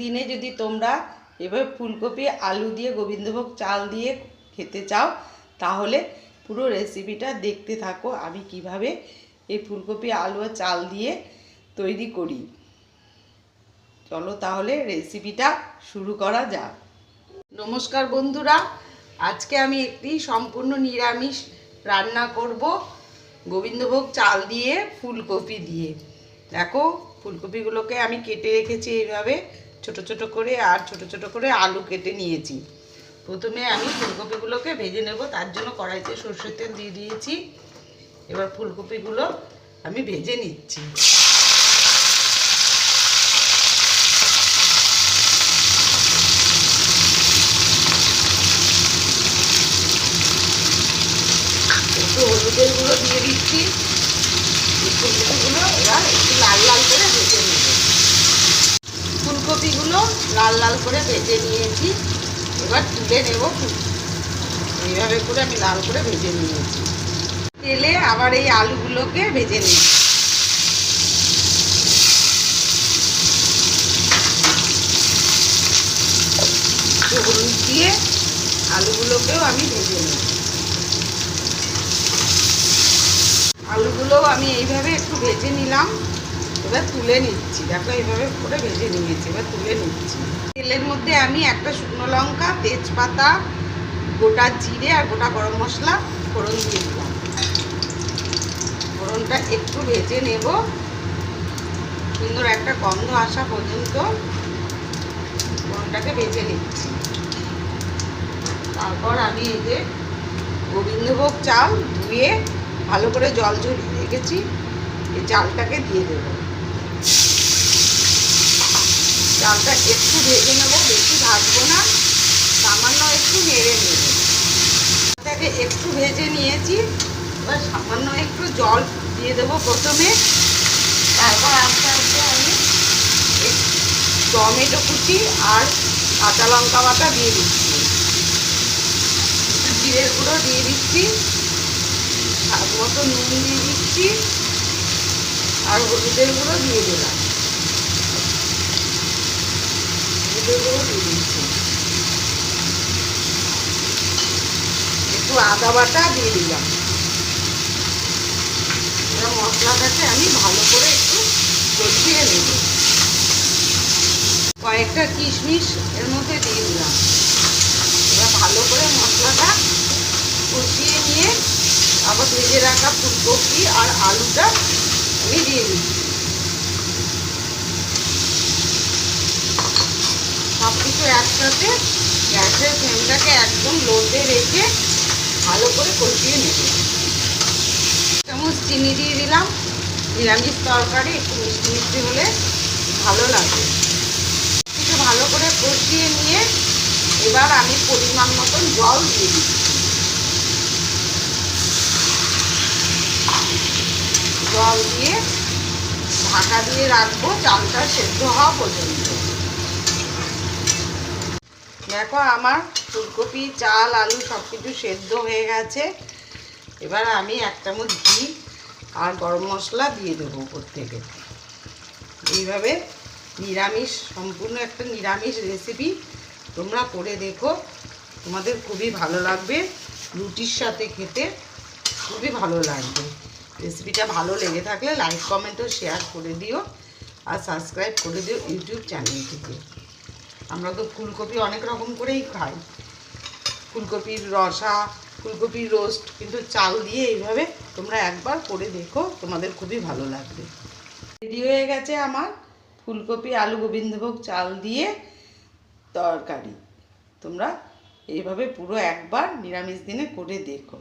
দিনে যদি তোমরা এভাবে ফুলকপি, আলু দিয়ে, গোবিন্দভোগ চাল দিয়ে খেতে চাও, তাহলে পুরো রেসিপিটা দেখতে থাকো আমি কীভাবে এই ফুলকপি, আলু আর চাল দিয়ে তৈরি করি। চলো তাহলে রেসিপিটা শুরু করা যাক। নমস্কার বন্ধুরা, আজকে আমি একটি সম্পূর্ণ নিরামিষ রান্না করব গোবিন্দভোগ চাল দিয়ে, ফুলকপি দিয়ে। দেখো, ফুলকপিগুলোকে আমি কেটে রেখেছি এইভাবে। ছোট ছোট করে আর ছোট ছোট করে আলু কেটে নিয়েছি। প্রথমে আমি ফুলকপিগুলোকে ভেজে নেব, তার জন্য কড়াইতে সর্ষের তেল দিয়ে দিয়েছি। এবার ফুলকপিগুলো আমি ভেজে নিচ্ছি। একটু হলুদের গুঁড়ো দিয়ে দিচ্ছি। ফুলকপিগুলো এবার একটু লাল লাল করে ভেজে নেব ফুলকপিগুলো লাল লাল করে ভেজে নিয়েছি। এবার তুলে নেব এইভাবে করে আমি লাল করে ভেজে নিয়েছি। তেলে আবার এই আলুগুলোকে ভেজে নিই হলুদ দিয়ে আলুগুলোকেও আমি ভেজে নেব। আলুগুলোও আমি এইভাবে একটু ভেজে নিলাম। এবার তুলে নিচ্ছি। দেখো এইভাবে করে ভেজে নিয়েছি, এবার তুলে নিচ্ছি। তেলের মধ্যে আমি একটা শুকনো লঙ্কা, তেজপাতা, গোটা জিরে আর গোটা গরম মশলা ফোড়ন দিয়ে দিলাম। ফোড়নটা একটু ভেজে নেব। সুন্দর একটা গন্ধ আসা পর্যন্ত ফোড়নটাকে ভেজে নিচ্ছি। তারপর আমি এই যে গোবিন্দভোগ চাল ধুয়ে ভালো করে জল ঝরিয়ে রেখেছি, এই চালটাকে দিয়ে দেব। চালটা একটু ভেজে নেব, বেশি ভাজবো না, সামান্য একটু নেড়ে নেব। চালটাকে একটু ভেজে নিয়েছি, এবার সামান্য একটু জল দিয়ে দেবো প্রথমে। তারপর আস্তে আস্তে আমি টমেটো কুচি আর কাঁচা লঙ্কা বাটা দিয়ে দিচ্ছি। জিরের গুঁড়ো দিয়ে দিচ্ছি, স্বাদ মতো নুন দিয়ে দিচ্ছি, আর হলুদের গুঁড়ো দিয়ে দিলাম হলুদের গুঁড়ো দিয়ে দিচ্ছি একটু আদা বাটা দিয়ে দিলাম। এবার মশলাটাকে আমি ভালো করে একটু কষিয়ে নেব। কয়েকটা কিশমিশ এর মধ্যে দিয়ে দিলাম। এবার ভালো করে মশলাটা কষিয়ে নিয়ে আবার ভেজে রাখা ফুলকপি আর আলুটা আমি দিয়ে দিচ্ছি সব কিছু একসাথে গ্যাসের ফ্লেমটাকে একদম লোতে রেখে ভালো করে কষিয়ে নেব। চামচ চিনি দিয়ে দিলাম। নিরামিষ তরকারি, একটু মিষ্টি মিষ্টি হলে ভালো লাগে। কিছু ভালো করে কষিয়ে নিয়ে এবার আমি পরিমাণ মতন জল দিয়ে দিচ্ছি। জল দিয়ে ঢাকা দিয়ে রাখব, চালটা সেদ্ধ হওয়া পর্যন্ত। দেখো, আমার ফুলকপি, চাল, আলু সব কিছু সেদ্ধ হয়ে গেছে। এবার আমি এক চামচ ঘি আর গরম মশলা দিয়ে দেবো উপর থেকে। এইভাবে নিরামিষ, সম্পূর্ণ একটা নিরামিষ রেসিপি তোমরা করে দেখো। তোমাদের খুবই ভালো লাগবে। রুটির সাথে খেতে খুবই ভালো লাগবে। রেসিপিটা ভালো লেগে থাকলে লাইক কমেন্ট ও শেয়ার করে দিও। আর সাবস্ক্রাইব করে দিও ইউটিউব চ্যানেলটিকে আমরা তো ফুলকপি অনেক রকম করেই খাই। ফুলকপির রসা, ফুলকপির রোস্ট কিন্তু চাল দিয়ে এইভাবে তোমরা একবার করে দেখো, তোমাদের খুবই ভালো লাগবে। রেডি হয়ে গেছে আমার ফুলকপি আলু গোবিন্দভোগ চাল দিয়ে তরকারি। তোমরা এইভাবে পুরো একবার নিরামিষ দিনে করে দেখো।